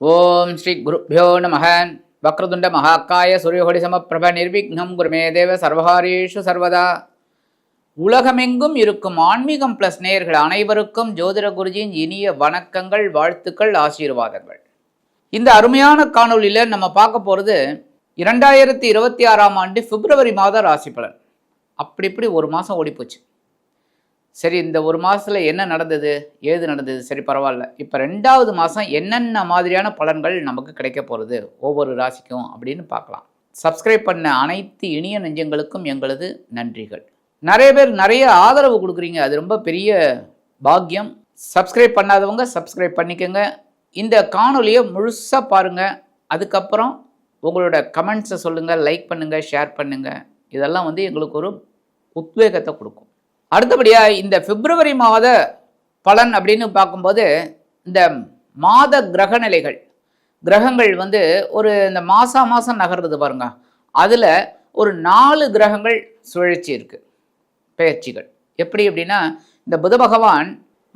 ஓம் ஸ்ரீ குருப்பியோ நம வக்ரதுண்ட மகாக்காய சூரியகொடி சமப்பிரப நிர்விக்னம் குருமே தேவ சர்வகாரீஷு சர்வதா. உலகமெங்கும் இருக்கும் ஆன்மீகம் பிளஸ் நேயர்கள் அனைவருக்கும் ஜோதிட குருஜியின் இனிய வணக்கங்கள் வாழ்த்துக்கள் ஆசீர்வாதங்கள். இந்த அருமையான காணொளியில் நம்ம பார்க்க போகிறது இரண்டாயிரத்தி இருபத்தி ஆறாம் ஆண்டு பிப்ரவரி மாத ராசி பலன். அப்படி இப்படி ஒரு மாதம் ஓடிப்போச்சு. சரி இந்த ஒரு மாதத்தில் என்ன நடந்தது? ஏது நடந்தது? சரி பரவாயில்ல. இப்போ ரெண்டாவது மாதம் என்னென்ன மாதிரியான பலன்கள் நமக்கு கிடைக்க போகிறது ஒவ்வொரு ராசிக்கும் அப்படின்னு பார்க்கலாம். சப்ஸ்கிரைப் பண்ண அனைத்து இனிய நெஞ்சங்களுக்கும் எங்களது நன்றிகள். நிறைய பேர் நிறைய ஆதரவு கொடுக்குறீங்க. அது ரொம்ப பெரிய பாக்கியம். சப்ஸ்கிரைப் பண்ணாதவங்க சப்ஸ்கிரைப் பண்ணிக்கோங்க. இந்த காணொலியை முழுசாக பாருங்கள் அதுக்கப்புறம் உங்களோட கமெண்ட்ஸை சொல்லுங்கள் லைக் பண்ணுங்கள் ஷேர் பண்ணுங்கள் இதெல்லாம் வந்து எங்களுக்கு ஒரு உத்வேகத்தை கொடுக்கும். அடுத்தபடியாக இந்த பிப்ரவரி மாத பலன் அப்படின்னு பார்க்கும்போது இந்த மாத கிரக நிலைகள் கிரகங்கள் வந்து ஒரு இந்த மாதம் மாதம் நகர்றது பாருங்க. அதில் ஒரு நாலு கிரகங்கள் சுழற்சி இருக்குது பெயர்ச்சிகள் எப்படி அப்படின்னா இந்த புத பகவான்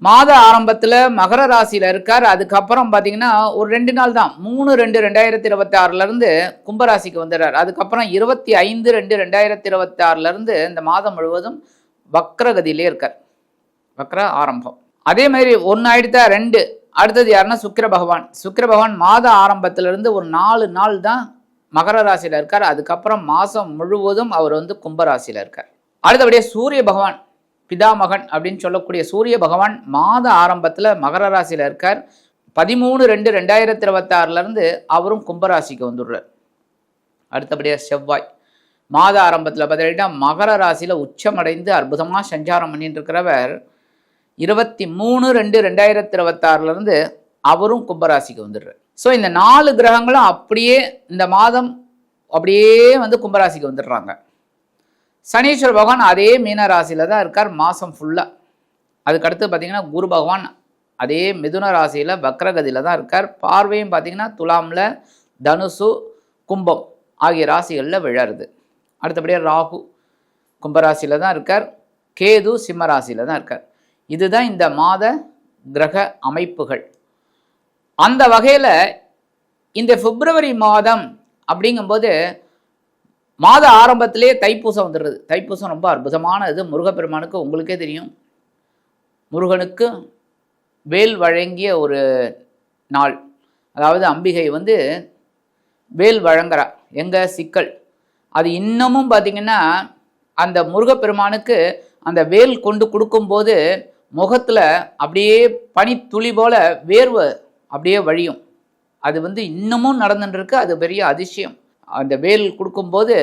மாத ஆரம்பத்தில் மகர ராசியில் இருக்கார். அதுக்கப்புறம் பார்த்தீங்கன்னா ஒரு ரெண்டு நாள் தான். மூணு ரெண்டு ரெண்டாயிரத்தி இருபத்தி ஆறுலேருந்து கும்பராசிக்கு வந்துடுறார். அதுக்கப்புறம் இருபத்தி ஐந்து ரெண்டு ரெண்டாயிரத்தி இருபத்தி ஆறுலேருந்து இந்த மாதம் முழுவதும் வக்ரகதியிலே இருக்கார். வக்ர ஆரம்பம். அதே மாதிரி ஒன்று ஆயிடுத்தா ரெண்டு. அடுத்தது யாருன்னா சுக்கிர பகவான். சுக்கிர பகவான் மாத ஆரம்பத்திலிருந்து ஒரு நாலு நாள் தான் மகர ராசியில் இருக்கார். அதுக்கப்புறம் மாதம் முழுவதும் அவர் வந்து கும்பராசியில் இருக்கார். அடுத்தபடியே சூரிய பகவான் பிதாமகன் அப்படின்னு சொல்லக்கூடிய சூரிய பகவான் மாத ஆரம்பத்தில் மகர ராசியில் இருக்கார். பதிமூணு ரெண்டு ரெண்டாயிரத்தி இருபத்தாறுலேருந்து அவரும் கும்பராசிக்கு வந்துடுறார். அடுத்தபடியாக செவ்வாய். மாத ஆரம்பத்தில் பார்த்தீங்கன்னா மகர ராசியில் உச்சமடைந்து அற்புதமாக சஞ்சாரம் பண்ணிட்டு இருக்கிறவர் இருபத்தி மூணு ரெண்டு ரெண்டாயிரத்தி இருபத்தாறுலேருந்து அவரும் கும்பராசிக்கு வந்துடுறார். ஸோ இந்த நாலு கிரகங்களும் அப்படியே இந்த மாதம் அப்படியே வந்து கும்பராசிக்கு வந்துடுறாங்க. சனீஸ்வர பகவான் அதே மீன ராசியில் தான் இருக்கார் மாதம் ஃபுல்லாக அதுக்கடுத்து பார்த்தீங்கன்னா குரு பகவான் அதே மிதுன ராசியில் வக்ரகதியில் தான் இருக்கார். பார்வையும் பார்த்தீங்கன்னா துலாமில் தனுசு கும்பம் ஆகிய ராசிகளில் விழருது. அடுத்தபடியாக ராகு கும்பராசியில் தான் இருக்கார். கேது சிம்மராசியில் தான் இருக்கார். இதுதான் இந்த மாத கிரக அமைப்புகள். அந்த வகையில் இந்த பிப்ரவரி மாதம் அப்படிங்கும்போது மாத ஆரம்பத்திலே தைப்பூசம் வந்துடுறது. தைப்பூசம் ரொம்ப அற்புதமான இது. முருகப்பெருமானுக்கு உங்களுக்கே தெரியும். முருகனுக்கு வேல் வழங்கிய ஒரு நாள். அதாவது அம்பிகை வந்து வேல் வழங்குறா. எங்கள் சிக்கல்? அது இன்னமும் பார்த்தீங்கன்னா அந்த முருகப்பெருமானுக்கு அந்த வேல் கொண்டு கொடுக்கும்போது முகத்தில் அப்படியே பனித்துளி போல வேர்வை அப்படியே வழியும். அது வந்து இன்னமும் நடந்துட்டுருக்கு அது பெரிய அதிசயம். அந்த வேல் கொடுக்கும்போது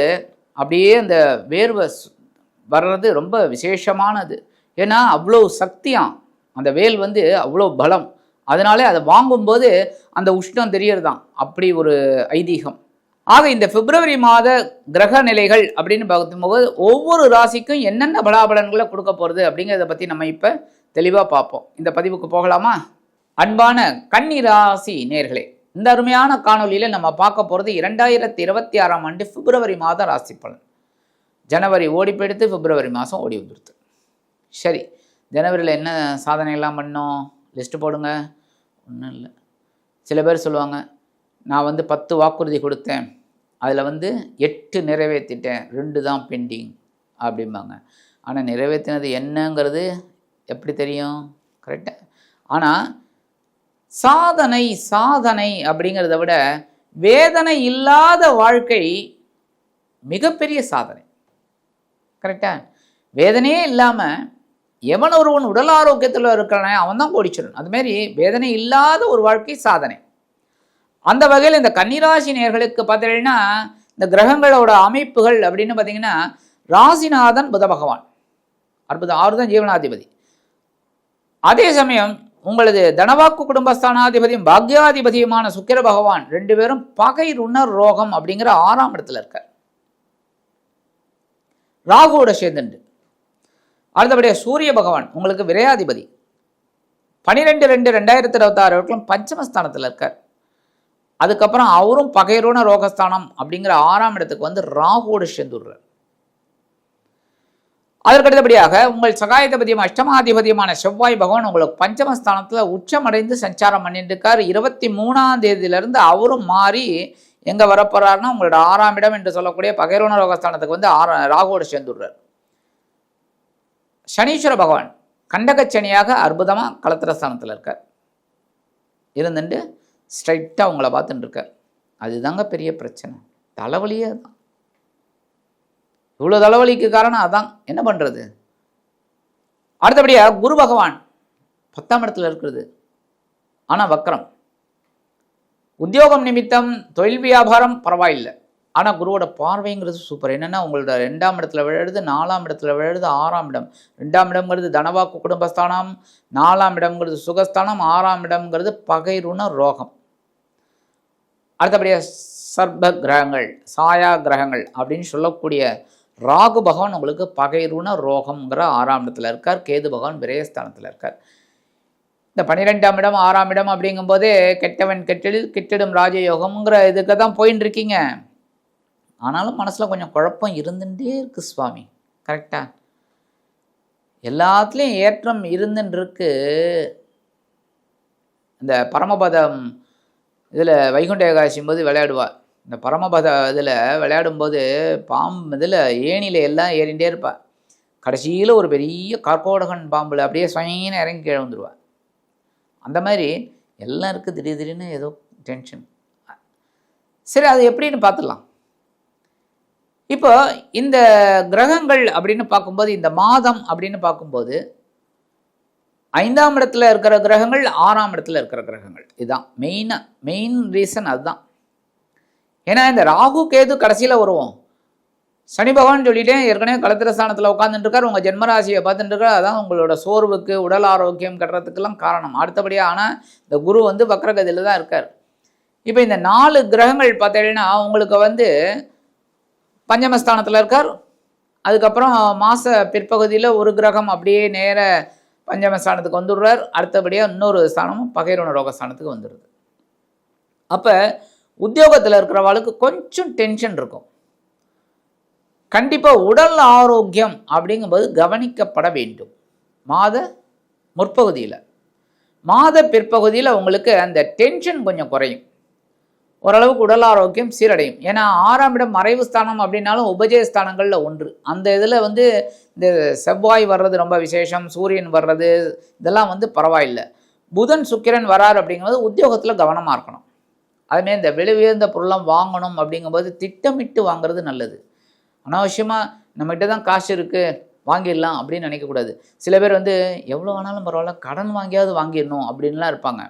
அப்படியே அந்த வேர்வை வர்றது ரொம்ப விசேஷமானது. ஏன்னா அவ்வளோ சக்தியாம். அந்த வேல் வந்து அவ்வளோ பலம். அதனாலே அதை வாங்கும்போது அந்த உஷ்ணம் தெரியறதான் அப்படி ஒரு ஐதீகம். ஆக இந்த பிப்ரவரி மாத கிரக நிலைகள் அப்படின்னு பார்க்கும்போது ஒவ்வொரு ராசிக்கும் என்னென்ன பலாபலன்களை கொடுக்க போகிறது அப்படிங்கிறத பற்றி நம்ம இப்போ தெளிவாக பார்ப்போம். இந்த பதிவுக்கு போகலாமா? அன்பான கன்னி ராசி நேர்களே இந்த அருமையான காணொலியில் நம்ம பார்க்க போகிறது இரண்டாயிரத்தி இருபத்தி ஆறாம் ஆண்டு பிப்ரவரி மாத ராசி பலன். ஜனவரி ஓடி போயிடுத்து பிப்ரவரி மாதம் ஓடி வந்துடுது சரி ஜனவரியில் என்ன சாதனை எல்லாம் பண்ணோம்? லிஸ்ட்டு போடுங்க. ஒன்றும் இல்லை. சில பேர் சொல்லுவாங்க நான் வந்து பத்து வாக்குறுதி கொடுத்தேன். அதில் வந்து எட்டு நிறைவேற்றிட்டேன். ரெண்டு தான் பெண்டிங் அப்படிம்பாங்க. ஆனால் நிறைவேற்றினது என்னங்கிறது எப்படி தெரியும்? கரெக்டாக ஆனால் சாதனை சாதனை அப்படிங்கிறத விட வேதனை இல்லாத வாழ்க்கை மிகப்பெரிய சாதனை. கரெக்டா வேதனையே இல்லாமல் எவன் ஒருவன் உடல் ஆரோக்கியத்தில் இருக்கிறானே அவன் தான் கோடிச்சிடணும் அதுமாரி வேதனை இல்லாத ஒரு வாழ்க்கை சாதனை. அந்த வகையில் இந்த கன்னிராசி நேர்களுக்கு பார்த்தீங்கன்னா இந்த கிரகங்களோட அமைப்புகள் அப்படின்னு பார்த்தீங்கன்னா ராசிநாதன் புத பகவான். அற்புதம் ஆறு தான் ஜீவனாதிபதி. அதே சமயம் உங்களது தனவாக்கு குடும்பஸ்தானாதிபதியும் பாக்யாதிபதியுமான சுக்கிர பகவான் ரெண்டு பேரும் பகை ருணர் ரோகம் அப்படிங்கிற ஆறாம் இடத்துல இருக்க ராகுவோட சேர்ந்துண்டு. அடுத்தபடியாக சூரிய பகவான் உங்களுக்கு விரையாதிபதி. பனிரெண்டு ரெண்டு ரெண்டாயிரத்தி இருபத்தாறு வரைக்கும் பஞ்சமஸ்தானத்தில் இருக்கார். அதுக்கப்புறம் அவரும் பகைரோன ரோகஸ்தானம் அப்படிங்கிற ஆறாம் இடத்துக்கு வந்து ராகுவோடு சேர்ந்துடுறார். அதற்கடுத்தபடியாக உங்கள் சகாயதிபதியும் அஷ்டமாதிபதியுமான செவ்வாய் பகவான் உங்களுக்கு பஞ்சமஸ்தானத்தில் உச்சமடைந்து சஞ்சாரம் பண்ணிட்டு இருக்கார் இருபத்தி மூணாம் தேதியிலிருந்து அவரும் மாறி எங்கே வரப்போறாருன்னா உங்களோட ஆறாம் இடம் என்று சொல்லக்கூடிய பகைரோண ரோகஸ்தானத்துக்கு வந்து ஆற ராகுவோடு சேர்ந்துடுறார். சனீஸ்வர பகவான் கண்டகச்சனியாக அற்புதமாக களத்திரஸ்தானத்தில் இருக்கார். இருந்துட்டு ஸ்ட்ரைட்டாக அவங்கள பார்த்துட்டுருக்கார் அதுதாங்க பெரிய பிரச்சனை. தலைவலியே தான் இவ்வளோ தலைவலிக்கு காரணம் அதான். என்ன பண்ணுறது அடுத்தபடியாக குரு பகவான் பத்தாம் இடத்துல இருக்கிறது. ஆனால் வக்கரம் உத்தியோகம் நிமித்தம் தொழில் வியாபாரம் பரவாயில்லை. ஆனால் குருவோட பார்வைங்கிறது சூப்பர் என்னென்னா உங்களோட ரெண்டாம் இடத்துல விழுது நாலாம் இடத்துல விழுது ஆறாம் இடம். ரெண்டாம் இடம்ங்கிறது தனவாக்கு குடும்பஸ்தானம் நாலாம் இடம்ங்கிறது சுகஸ்தானம் ஆறாம் இடம்ங்கிறது பகைருண ரோகம். அடுத்தபடியாக சர்ப கிரகங்கள் சாயா கிரகங்கள் அப்படின்னு சொல்லக்கூடிய ராகு பகவான் உங்களுக்கு பகைருண ரோகம்ங்கிற ஆறாம் இடத்துல இருக்கார். கேது பகவான் விரயஸ்தானத்தில் இருக்கார். இந்த பன்னிரெண்டாம் இடம் ஆறாம் இடம் அப்படிங்கும்போதே கெட்டவன் கெட்டிடில் கெட்டிடும் ராஜயோகம்ங்கிற இதுக்கு தான் போயின்னு இருக்கீங்க ஆனாலும் மனசில் கொஞ்சம் குழப்பம் இருந்துகிட்டே இருக்கு சுவாமி. கரெக்டாக எல்லாத்துலேயும் ஏற்றம் இருந்துருக்கு இந்த பரமபதம் இதில் வைகுண்ட ஏகாதசியும் போது விளையாடுவா. இந்த பரமபத இதில் விளையாடும்போது பாம்பு இதில் ஏணியில் எல்லாம் ஏறிண்டே இருப்பாள் கடைசியில் ஒரு பெரிய கற்கோடகன் பாம்பில் அப்படியே சொயின்னு இறங்கி கீழே வந்துடுவா அந்த மாதிரி எல்லாம் இருக்குது திடீர் திடீர்னு ஏதோ டென்ஷன். சரி அது எப்படின்னு பார்த்துடலாம். இப்போ இந்த கிரகங்கள் அப்படின்னு பார்க்கும்போது இந்த மாதம் அப்படின்னு பார்க்கும்போது ஐந்தாம் இடத்துல இருக்கிற கிரகங்கள் ஆறாம் இடத்துல இருக்கிற கிரகங்கள். இதுதான் மெயினாக மெயின் ரீசன் அதுதான். ஏன்னா இந்த ராகு கேது கடைசியில் வருவோம். சனி பகவான் சொல்லிட்டேன் ஏற்கனவே களத்திர ஸ்தானத்தில் உங்கள் ஜென்மராசியை பார்த்துட்டுருக்கார். அதான் உங்களோட சோர்வுக்கு உடல் ஆரோக்கியம் கட்டுறதுக்கெல்லாம் காரணம். அடுத்தபடியாக ஆனால் இந்த குரு வந்து வக்ரகதியில் தான் இருக்கார். இப்போ இந்த நாலு கிரகங்கள் பார்த்தீங்கன்னா உங்களுக்கு வந்து பஞ்சமஸ்தானத்தில் இருக்கார். அதுக்கப்புறம் மாத பிற்பகுதியில் ஒரு கிரகம் அப்படியே நேர பஞ்சமஸ்தானத்துக்கு வந்துடுறார். அடுத்தபடியாக இன்னொரு ஸ்தானமும் பகைரோண ரோகஸ்தானத்துக்கு வந்துடுது. அப்போ உத்தியோகத்தில் இருக்கிறவாளுக்கு கொஞ்சம் டென்ஷன் இருக்கும். கண்டிப்பாக உடல் ஆரோக்கியம் அப்படிங்கும்போது கவனிக்கப்பட வேண்டும். மாத முற்பகுதியில். மாத பிற்பகுதியில் உங்களுக்கு அந்த டென்ஷன் கொஞ்சம் குறையும். ஓரளவுக்கு உடல் ஆரோக்கியம் சீரடையும். ஏன்னா ஆறாம் இடம் மறைவு ஸ்தானம் அப்படின்னாலும் உபஜய ஸ்தானங்களில் ஒன்று. அந்த இதில் வந்து இந்த செவ்வாய் வர்றது ரொம்ப விசேஷம் சூரியன் வர்றது இதெல்லாம் வந்து பரவாயில்லை. புதன் சுக்கிரன் வரார் அப்படிங்கும்போது உத்தியோகத்தில் கவனமாக இருக்கணும். அதுமாரி இந்த விலை உயர்ந்த பொருளாம் வாங்கணும் அப்படிங்கும்போது திட்டமிட்டு வாங்குறது நல்லது. அனாவசியமாக நம்மகிட்ட தான் காசு இருக்குது வாங்கிடலாம் அப்படின்னு நினைக்கக்கூடாது சில பேர் வந்து எவ்வளோ வேணாலும் பரவாயில்ல கடன் வாங்கியாவது வாங்கிடணும் அப்படின்லாம் இருப்பாங்க.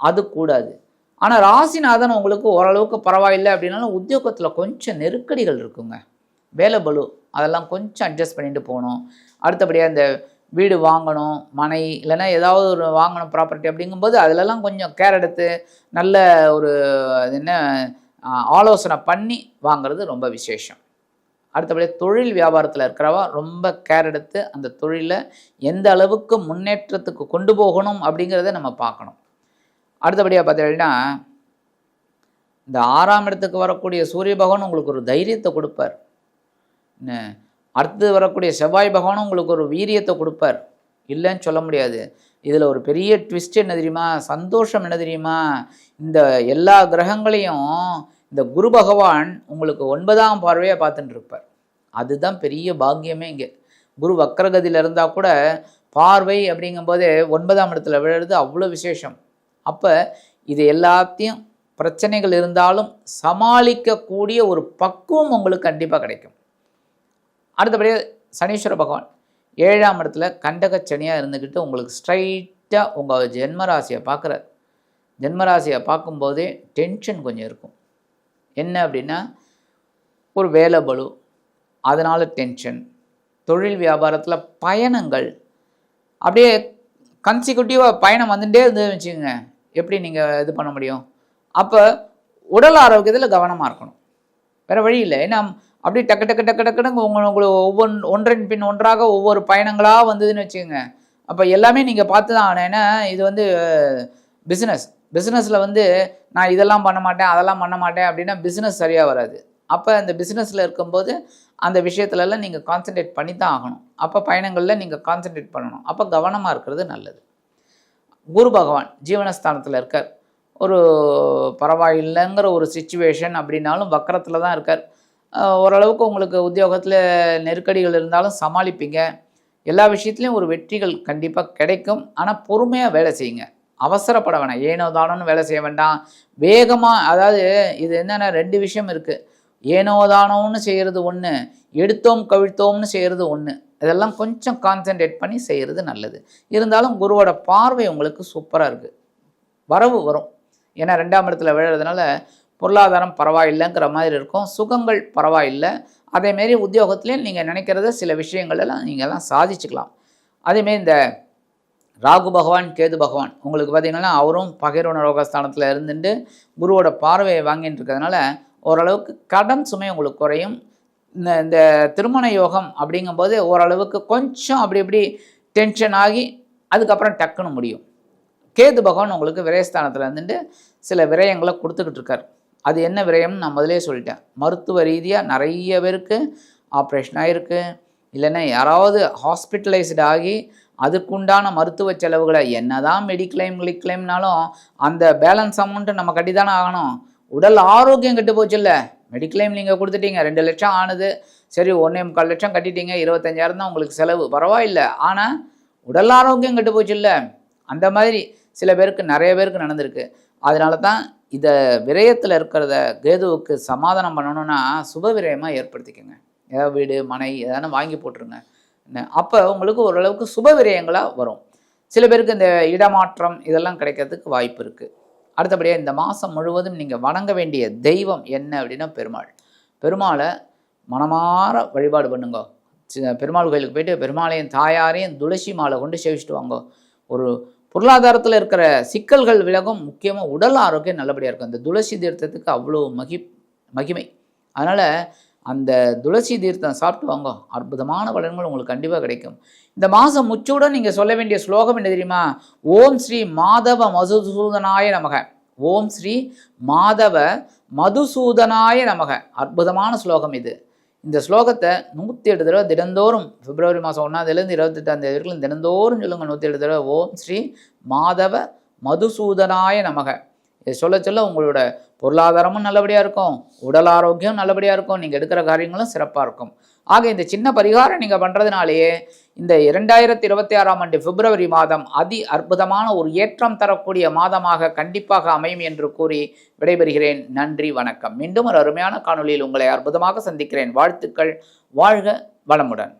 அது கூடாது. ஆனால் ராசிநாதன் உங்களுக்கு ஓரளவுக்கு பரவாயில்லை அப்படின்னாலும் உத்தியோகத்தில் கொஞ்சம் நெருக்கடிகள் இருக்குங்க. வேலை பலு அதெல்லாம் கொஞ்சம் அட்ஜஸ்ட் பண்ணிட்டு போகணும். அடுத்தபடியாக இந்த வீடு வாங்கணும் மனை இல்லைன்னா ஏதாவது ஒரு வாங்கணும் ப்ராப்பர்ட்டி அப்படிங்கும்போது அதிலெல்லாம் கொஞ்சம் கேர் எடுத்து நல்ல ஒரு அது என்ன ஆலோசனை பண்ணி வாங்குறது ரொம்ப விசேஷம். அடுத்தபடியாக தொழில் வியாபாரத்தில் இருக்கிறவா ரொம்ப கேர் எடுத்து அந்த தொழிலை எந்த அளவுக்கு முன்னேற்றத்துக்கு கொண்டு போகணும் அப்படிங்கிறத நம்ம பார்க்கணும். அடுத்தபடியாக பார்த்தீங்கன்னா இந்த ஆறாம் இடத்துக்கு வரக்கூடிய சூரிய பகவான் உங்களுக்கு ஒரு தைரியத்தை கொடுப்பார். அடுத்து வரக்கூடிய செவ்வாய் பகவானும் உங்களுக்கு ஒரு வீரியத்தை கொடுப்பார். இல்லைன்னு சொல்ல முடியாது. இதில் ஒரு பெரிய ட்விஸ்ட் என்ன தெரியுமா? சந்தோஷம் என்ன தெரியுமா? இந்த எல்லா கிரகங்களையும் இந்த குரு பகவான் உங்களுக்கு ஒன்பதாம் பார்வையாக பார்த்துட்டு இருப்பார். அதுதான் பெரிய பாக்கியமே இங்கே. குரு வக்கரகதியில் இருந்தால் கூட பார்வை அப்படிங்கும்போதே ஒன்பதாம் இடத்துல விழுறது அவ்வளோ விசேஷம். அப்போ இது எல்லாத்தையும் பிரச்சனைகள் இருந்தாலும் சமாளிக்கக்கூடிய ஒரு பக்குவம் உங்களுக்கு கண்டிப்பாக கிடைக்கும். அடுத்தபடியாக சனீஸ்வர பகவான் ஏழாம் இடத்துல கண்டக சனியாக இருந்துக்கிட்டு உங்களுக்கு ஸ்ட்ரைட்டாக உங்கள் ஜென்மராசியை பார்க்குறார். ஜென்மராசியை பார்க்கும்போதே டென்ஷன் கொஞ்சம் இருக்கும். என்ன அப்படின்னா ஒரு வேலை பலு அதனால் டென்ஷன் தொழில் வியாபாரத்தில் பயணங்கள் அப்படியே கன்சிக்யூட்டிவாக பயணம் வந்துட்டே இருந்து வச்சுக்கோங்க. எப்படி நீங்கள் இது பண்ண முடியும்? அப்போ உடல் ஆரோக்கியத்தில் கவனமாக இருக்கணும். வேறு வழி இல்லை. ஏன்னா அப்படியே டக்கு டக்கு டக்கு டக்குன்னு உங்களை உங்களுக்கு ஒவ்வொன் ஒன்றன் பின் ஒன்றாக ஒவ்வொரு பயணங்களாக வந்ததுன்னு வச்சுக்கோங்க. அப்போ எல்லாமே நீங்கள் பார்த்து தான் ஆகணும். ஏன்னா இது வந்து பிஸ்னஸ் பிஸ்னஸில் வந்து நான் இதெல்லாம் பண்ண மாட்டேன் அதெல்லாம் பண்ண மாட்டேன் அப்படின்னா பிஸ்னஸ் சரியாக வராது. அப்போ அந்த பிஸ்னஸில் இருக்கும்போது அந்த விஷயத்துலலாம் நீங்கள் கான்சென்ட்ரேட் பண்ணி தான் ஆகணும். அப்போ பயணங்களில் நீங்கள் கான்சென்ட்ரேட் பண்ணணும். அப்போ கவனமாக இருக்கிறது நல்லது. குரு பகவான் ஜீவனஸ்தானத்தில் இருக்கார். ஒரு பரவாயில்லைங்கிற ஒரு சுச்சுவேஷன் அப்படின்னாலும் வக்கரத்தில் தான் இருக்கார். ஓரளவுக்கு உங்களுக்கு உத்தியோகத்தில் நெருக்கடிகள் இருந்தாலும் சமாளிப்பீங்க. எல்லா விஷயத்துலையும் ஒரு வெற்றிகள் கண்டிப்பாக கிடைக்கும். ஆனால் பொறுமையாக வேலை செய்யுங்க. அவசரப்பட வேணாம். ஏனோ தானோன்னு வேலை செய்ய வேண்டாம். வேகமாக அதாவது இது என்னென்னா ரெண்டு விஷயம் இருக்குது ஏனோ தானோன்னு செய்கிறது ஒன்று எடுத்தோம் கவிழ்த்தோம்னு செய்கிறது ஒன்று இதெல்லாம் கொஞ்சம் கான்சென்ட்ரேட் பண்ணி செய்கிறது நல்லது. இருந்தாலும் குருவோட பார்வை உங்களுக்கு சூப்பராக இருக்குது வரவு வரும். ஏன்னா ரெண்டாம் இடத்துல விழுறதுனால பொருளாதாரம் பரவாயில்லைங்கிற மாதிரி இருக்கும். சுகங்கள் பரவாயில்லை. அதேமாரி உத்தியோகத்துலேயும் நீங்கள் நினைக்கிறத சில விஷயங்களெல்லாம் நீங்கள்லாம் சாதிச்சுக்கலாம். அதேமாரி இந்த ராகு பகவான் கேது பகவான் உங்களுக்கு பார்த்திங்கன்னா அவரும் பகிர்வன ரோகஸ்தானத்தில் இருந்துட்டு குருவோட பார்வையை வாங்கிட்டு இருக்கிறதுனால ஓரளவுக்கு கடன் சுமை உங்களுக்கு குறையும். இந்த இந்த திருமண யோகம் அப்படிங்கும்போது ஓரளவுக்கு கொஞ்சம் அப்படி இப்படி டென்ஷன் ஆகி அதுக்கப்புறம் டக்குன்னு முடியும். கேது பகவான் உங்களுக்கு விரயஸ்தானத்தில் இருந்துட்டு சில விரயங்களை கொடுத்துக்கிட்டு இருக்கார். அது என்ன விரயம்னு நான் முதலே சொல்லிட்டேன். மருத்துவ ரீதியாக நிறைய பேருக்கு ஆப்ரேஷன் ஆகிருக்கு இல்லைன்னா யாராவது ஹாஸ்பிட்டலைஸ்டு ஆகி அதுக்குண்டான மருத்துவ செலவுகளை என்ன தான் மெடிக்ளைம் கிளைம்னாலும் அந்த பேலன்ஸ் அமௌண்ட்டு நம்ம கட்டி தானே ஆகணும். உடல் ஆரோக்கியம் கெட்டு போச்சு இல்லை மெடிக்ளைம் நீங்கள் கொடுத்துட்டீங்க. ரெண்டு லட்சம் ஆனது. சரி ஒன்றே முக்கால் லட்சம் கட்டிட்டீங்க. இருபத்தஞ்சாயிரம் தான் உங்களுக்கு செலவு. பரவாயில்ல. ஆனால் உடல் ஆரோக்கியம் கெட்டு போச்சு இல்லை. அந்த மாதிரி சில பேருக்கு நிறைய பேருக்கு நடந்திருக்கு. அதனால தான் இதை விரயத்தில் இருக்கிறத கேதுவுக்கு சமாதானம் பண்ணணும்னா சுப விரயமாக ஏற்படுத்திக்கோங்க. ஏதாவது வீடு மனை எதனா வாங்கி போட்டுருங்க. என்ன? அப்போ உங்களுக்கு ஓரளவுக்கு சுப விரயங்களாக வரும். சில பேருக்கு இந்த இடமாற்றம் இதெல்லாம் கிடைக்கிறதுக்கு வாய்ப்பு இருக்குது அடுத்தபடியாக இந்த மாதம் முழுவதும் நீங்கள் வணங்க வேண்டிய தெய்வம் என்ன அப்படின்னா பெருமாள். பெருமாளை மனமாற வழிபாடு பண்ணுங்க. பெருமாள் கோயிலுக்கு போயிட்டு பெருமாளையும் தாயாரையும் துளசி மாலை கொண்டு சேவிச்சுட்டு வாங்க. ஒரு பொருளாதாரத்தில் இருக்கிற சிக்கல்கள் விலகும் முக்கியமாக உடல் ஆரோக்கியம் நல்லபடியாக இருக்கும். இந்த துளசி தீர்த்தத்துக்கு அவ்வளோ மகி மகிமை. அதனால் அந்த துளசி தீர்த்தம் சாப்பிட்டு வாங்க அற்புதமான பலன்கள் உங்களுக்கு கண்டிப்பாக கிடைக்கும். இந்த மாதம் முச்சூடன் நீங்கள் சொல்ல வேண்டிய ஸ்லோகம் என்ன தெரியுமா? ஓம் ஸ்ரீ மாதவ மதுசூதனாய நமக. ஓம் ஸ்ரீ மாதவ மதுசூதனாய நமக. அற்புதமான ஸ்லோகம் இது. இந்த ஸ்லோகத்தை நூற்றி எட்டு தடவை தினந்தோறும் பிப்ரவரி மாதம் ஒன்றாந்தேலேருந்து இருபத்தெட்டாம் தேதி வரைக்கும் தினந்தோறும் சொல்லுங்கள் நூற்றி எட்டு தடவை. ஓம் ஸ்ரீ மாதவ மதுசூதனாய நமக. இதை சொல்ல சொல்ல உங்களோட பொருளாதாரமும் நல்லபடியாக இருக்கும் உடல் ஆரோக்கியம் நல்லபடியாக இருக்கும் நீங்கள் எடுக்கிற காரியங்களும் சிறப்பாக இருக்கும். ஆக இந்த சின்ன பரிகாரம் நீங்கள் பண்ணுறதுனாலேயே இந்த இரண்டாயிரத்தி இருபத்தி ஆறாம் ஆண்டு பிப்ரவரி மாதம் அதி அற்புதமான ஒரு ஏற்றம் தரக்கூடிய மாதமாக கண்டிப்பாக அமையும் என்று கூறி விடைபெறுகிறேன். நன்றி வணக்கம். மீண்டும் ஒரு அருமையான காணொளியில் உங்களை அற்புதமாக சந்திக்கிறேன். வாழ்த்துக்கள். வாழ்க வளமுடன்.